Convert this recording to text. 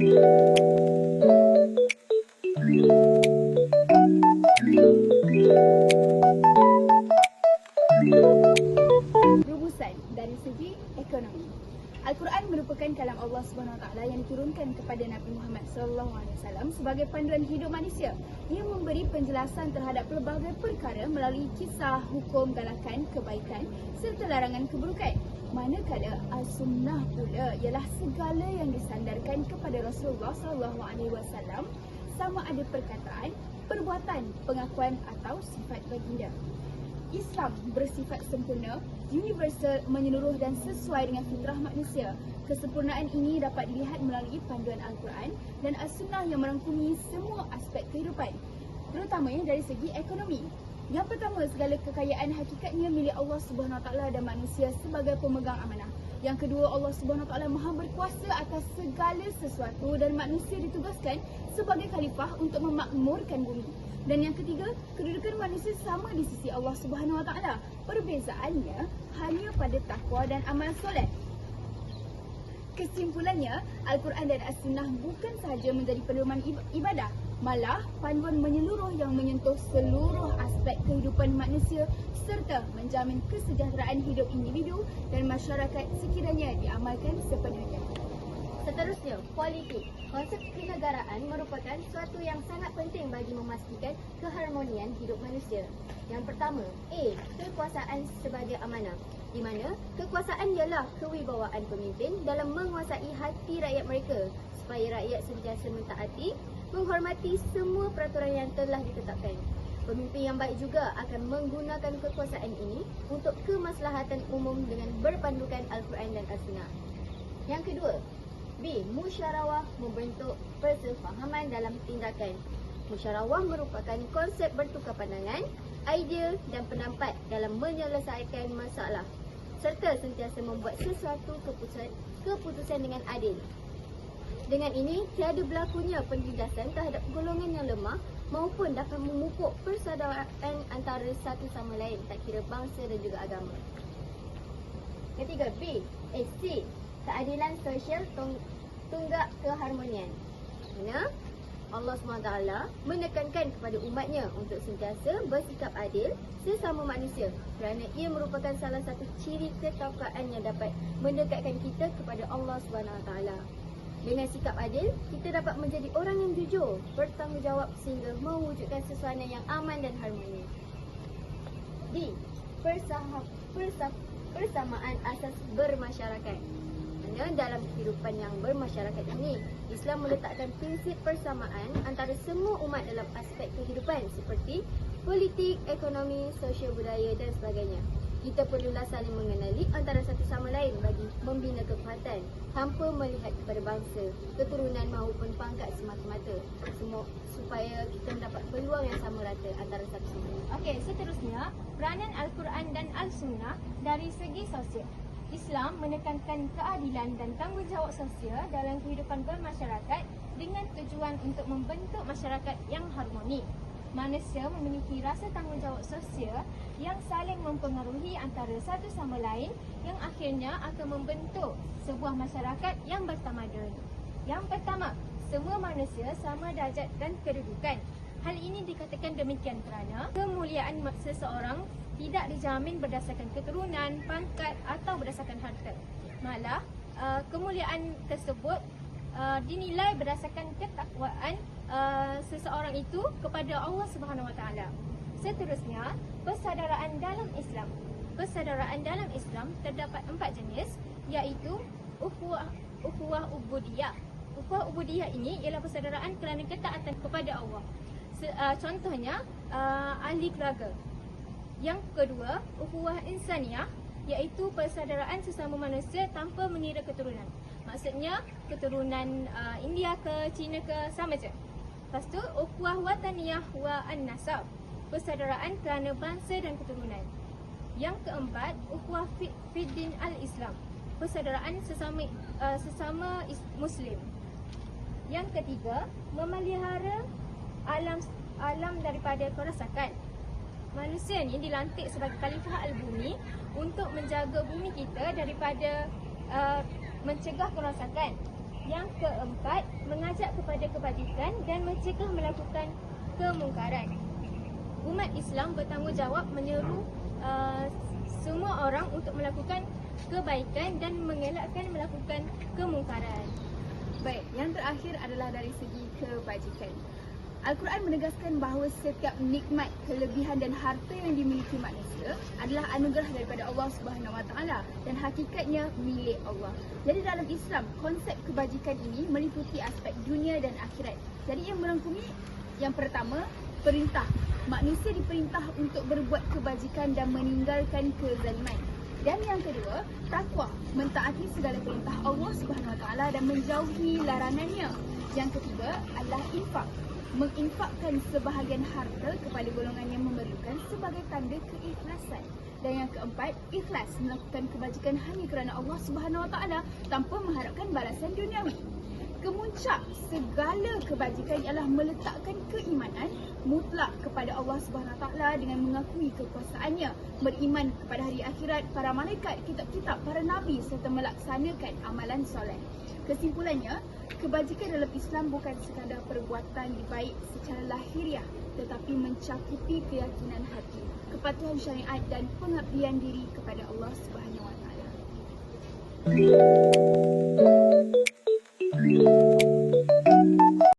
Gracias. Al-Quran merupakan kalam Allah Taala yang diturunkan kepada Nabi Muhammad Wasallam sebagai panduan hidup manusia. Ia memberi penjelasan terhadap pelbagai perkara melalui kisah, hukum, galakan, kebaikan serta larangan keburukan. Manakala As-Sunnah pula ialah segala yang disandarkan kepada Rasulullah Wasallam sama ada perkataan, perbuatan, pengakuan atau sifat baginda. Islam bersifat sempurna, universal, menyeluruh dan sesuai dengan fitrah manusia. Kesempurnaan ini dapat dilihat melalui panduan Al-Quran dan As-Sunnah yang merangkumi semua aspek kehidupan, terutamanya dari segi ekonomi. Yang pertama, segala kekayaan hakikatnya milik Allah Taala dan manusia sebagai pemegang amanah. Yang kedua, Allah Taala Maha berkuasa atas segala sesuatu dan manusia ditugaskan sebagai khalifah untuk memakmurkan bumi. Dan yang ketiga, kedudukan manusia sama di sisi Allah Subhanahu Wa Taala. Perbezaannya hanya pada takwa dan amal soleh. Kesimpulannya, Al-Quran dan As-Sunnah bukan sahaja menjadi pedoman ib- ibadah, malah panduan menyeluruh yang menyentuh seluruh aspek kehidupan manusia serta menjamin kesejahteraan hidup individu dan masyarakat sekiranya diamalkan sepenuhnya. Seterusnya, politik. Konsep kenegaraan merupakan suatu yang sangat penting bagi memastikan keharmonian hidup manusia. Yang pertama, A. Kekuasaan sebagai amanah. Di mana kekuasaan ialah kewibawaan pemimpin dalam menguasai hati rakyat mereka supaya rakyat sentiasa mentaati, menghormati semua peraturan yang telah ditetapkan. Pemimpin yang baik juga akan menggunakan kekuasaan ini untuk kemaslahatan umum dengan berpandukan Al-Quran dan As-Sunnah. Yang kedua, B. Musyarawah membentuk persefahaman dalam tindakan. Musyarawah merupakan konsep bertukar pandangan, idea dan pendapat dalam menyelesaikan masalah serta sentiasa membuat sesuatu keputusan, keputusan dengan adil. Dengan ini, tiada berlakunya penindasan terhadap golongan yang lemah maupun dapat memupuk persaudaraan antara satu sama lain tak kira bangsa dan juga agama. Ketiga B. Eh, C. Keadilan sosial tunggak keharmonian. Mana Allah SWT menekankan kepada umatnya untuk sentiasa bersikap adil sesama manusia kerana ia merupakan salah satu ciri ketakwaan yang dapat mendekatkan kita kepada Allah SWT. Dengan sikap adil, kita dapat menjadi orang yang jujur, bertanggungjawab sehingga mewujudkan suasana yang aman dan harmoni. D. Persahab, persah, persamaan asas bermasyarakat. Mana dalam kehidupan yang bermasyarakat ini, Islam meletakkan prinsip persamaan antara semua umat dalam aspek kehidupan seperti politik, ekonomi, sosial budaya dan sebagainya. Kita perlulah saling mengenali antara satu sama lain bagi membina kekuatan tanpa melihat kepada bangsa, keturunan maupun pangkat semata-mata semua supaya kita mendapat peluang yang sama rata antara satu sama lain. Okey, seterusnya peranan Al-Quran dan Al-Sunnah dari segi sosial. Islam menekankan keadilan dan tanggungjawab sosial dalam kehidupan bermasyarakat dengan tujuan untuk membentuk masyarakat yang harmoni. Manusia memiliki rasa tanggungjawab sosial yang saling mempengaruhi antara satu sama lain yang akhirnya akan membentuk sebuah masyarakat yang bertamadun. Yang pertama, semua manusia sama darjat dan kedudukan. Hal ini dikatakan demikian kerana kemuliaan seseorang tidak dijamin berdasarkan keturunan, pangkat atau berdasarkan harta. Malah, uh, kemuliaan tersebut uh, dinilai berdasarkan ketakwaan uh, seseorang itu kepada Allah Subhanahu Wa Taala. Seterusnya, persaudaraan dalam Islam. Persaudaraan dalam Islam terdapat empat jenis iaitu ukhuwah ukhuwah ubudiyah. Ukhuwah ubudiyah ini ialah persaudaraan kerana ketaatan kepada Allah. Se, uh, contohnya uh, ahli keluarga. Yang kedua, ukhuwah insaniyah iaitu persaudaraan sesama manusia tanpa mengira keturunan. Maksudnya keturunan uh, India ke Cina ke sama je. Lepas tu ukhuwah wataniyah wa an-nasab. Persaudaraan kerana bangsa dan keturunan. Yang keempat, ukhuwah fi- fiddin al-Islam. Persaudaraan sesama uh, sesama Muslim. Yang ketiga, memelihara alam alam daripada kerosakan. Manusia ni dilantik sebagai khalifah al-bumi untuk menjaga bumi kita daripada uh, mencegah kerosakan. Yang keempat, mengajak kepada kebajikan dan mencegah melakukan kemungkaran. Umat Islam bertanggungjawab menyeru uh, semua orang untuk melakukan kebaikan dan mengelakkan melakukan kemungkaran. Baik, yang terakhir adalah dari segi kebajikan. Al-Quran menegaskan bahawa setiap nikmat, kelebihan dan harta yang dimiliki manusia adalah anugerah daripada Allah Subhanahu Wa Taala dan hakikatnya milik Allah. Jadi dalam Islam, konsep kebajikan ini meliputi aspek dunia dan akhirat. Jadi yang merangkumi yang pertama, perintah. Manusia diperintah untuk berbuat kebajikan dan meninggalkan kezaliman. Dan yang kedua, takwa, mentaati segala perintah Allah Subhanahu Wa Taala dan menjauhi larangannya. Yang ketiga adalah infak, menginfakkan sebahagian harta kepada golongan yang memerlukan sebagai tanda keikhlasan. Dan yang keempat, ikhlas melakukan kebajikan hanya kerana Allah Subhanahu Wa Taala tanpa mengharapkan balasan duniawi. Kemuncak segala kebajikan ialah meletakkan keimanan mutlak kepada Allah Subhanahu Wa Taala dengan mengakui kekuasaannya, beriman kepada hari akhirat, para malaikat, kitab-kitab, para nabi serta melaksanakan amalan soleh. Kesimpulannya, kebajikan dalam Islam bukan sekadar perbuatan baik secara lahiriah tetapi mencakupi keyakinan hati, kepatuhan syariat dan pengabdian diri kepada Allah Subhanahu Wa Taala.